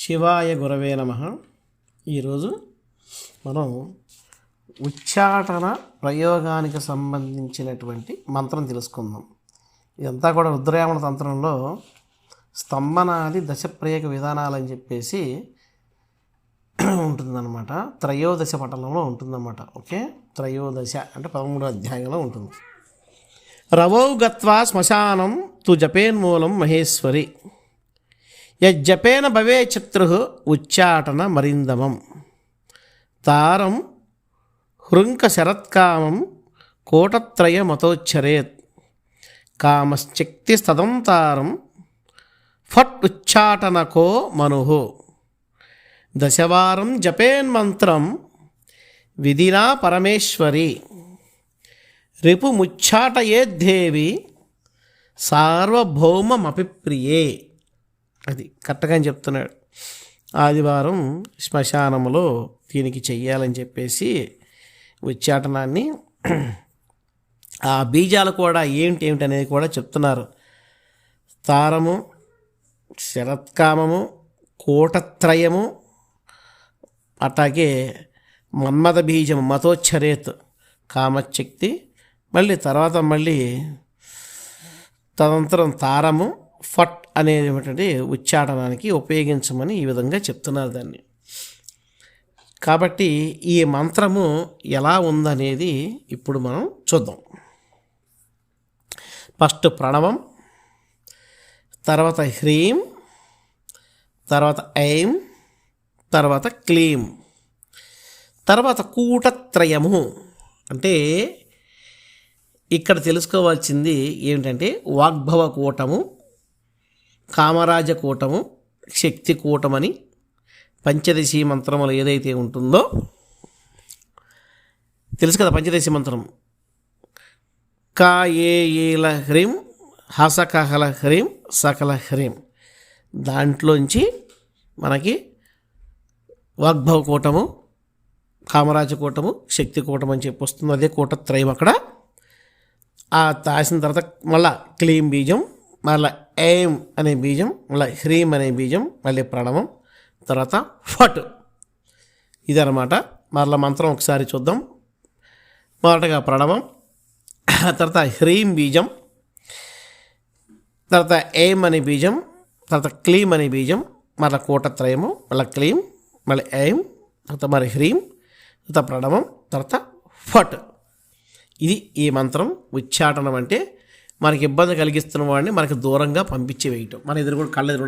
శివాయ గురవే నమ. ఈరోజు మనం ఉచ్చాటన ప్రయోగానికి సంబంధించినటువంటి మంత్రం తెలుసుకుందాం. ఇదంతా కూడా రుద్రయామణ తంత్రంలో స్తంభనాది దశప్రయోగ విధానాలు అని చెప్పేసి ఉంటుందన్నమాట. త్రయోదశ పటంలో ఉంటుందన్నమాట. ఓకే? త్రయోదశ అంటే పదమూడో అధ్యాయంలో ఉంటుంది. రవౌ గత్వా శ్మశానం తు జపేన్మూలం మహేశ్వరి. యజ్జపేన భవే శత్రు ఉచ్చాటన మరిందమం. తారం హృంక శరత్కామం కోటత్రయ మతోచ్చరేత్. కామశ్చక్తిస్తదం తారం ఫట్ ఉచ్చాటనకో మను. దశవారం జపేన్మంత్రం విధినా పరమేశ్వరి. రిపుముచ్చాటయేద్దేవి సార్వభౌమమపి ప్రియే అది కరెక్ట్గా అని చెప్తున్నాడు. ఆదివారం శ్మశానంలో దీనికి చెయ్యాలని చెప్పేసి ఉచ్చాటనాన్ని ఆ బీజాలు కూడా ఏంటి ఏమిటి అనేది కూడా చెప్తున్నారు. తారము శరత్కామము కోటత్రయము అట్లాగే మన్మథ బీజము మతోచ్చరేత్ కామశక్తి మళ్ళీ తర్వాత మళ్ళీ తదనంతరం తారము ఫట్ అనేటువంటి ఉచ్చారణానికి ఉపయోగించమని ఈ విధంగా చెప్తున్నారు దాన్ని. కాబట్టి ఈ మంత్రము ఎలా ఉందనేది ఇప్పుడు మనం చూద్దాం. ఫస్ట్ ప్రణవం తర్వాత హ్రీం తర్వాత ఐం తర్వాత క్లీం తర్వాత కూటత్రయము. అంటే ఇక్కడ తెలుసుకోవాల్సింది ఏమిటంటే వాగ్భవ కూటము కామరాజ కూటము శక్తి కూటమని పంచదశి మంత్రములు ఏదైతే ఉంటుందో తెలుసు కదా పంచదశి మంత్రం? కా ఏ ఏల హ్రీం హసకహల హ్రీం సకల హ్రీం. దాంట్లోంచి మనకి వాగ్భవ కూటము కామరాజ కూటము శక్తి కూటం అని చెప్పి వస్తుంది. అదే కూటత్రయం అక్కడ. ఆ తాసిన తర్వాత మళ్ళా క్లీం బీజం మళ్ళీ ఏం అనే బీజం మళ్ళీ హ్రీం అనే బీజం మళ్ళీ ప్రణవం తర్వాత ఫట్. ఇదనమాట మరలా మంత్రం ఒకసారి చూద్దాం. మొదటగా ప్రణవం తర్వాత హ్రీం బీజం తర్వాత ఏం అనే బీజం తర్వాత క్లీం అనే బీజం మళ్ళీ కూటత్రయము మళ్ళీ క్లీం మళ్ళీ ఏం తర్వాత మరి హ్రీం తర్వాత ప్రణవం తర్వాత ఫట్. ఇది ఈ మంత్రం ఉచ్చాటనం అంటే మనకి ఇబ్బంది కలిగిస్తున్న వాడిని మనకి దూరంగా పంపించి వేయటం. మన ఎదురు కూడా కళ్ళ ఎదురు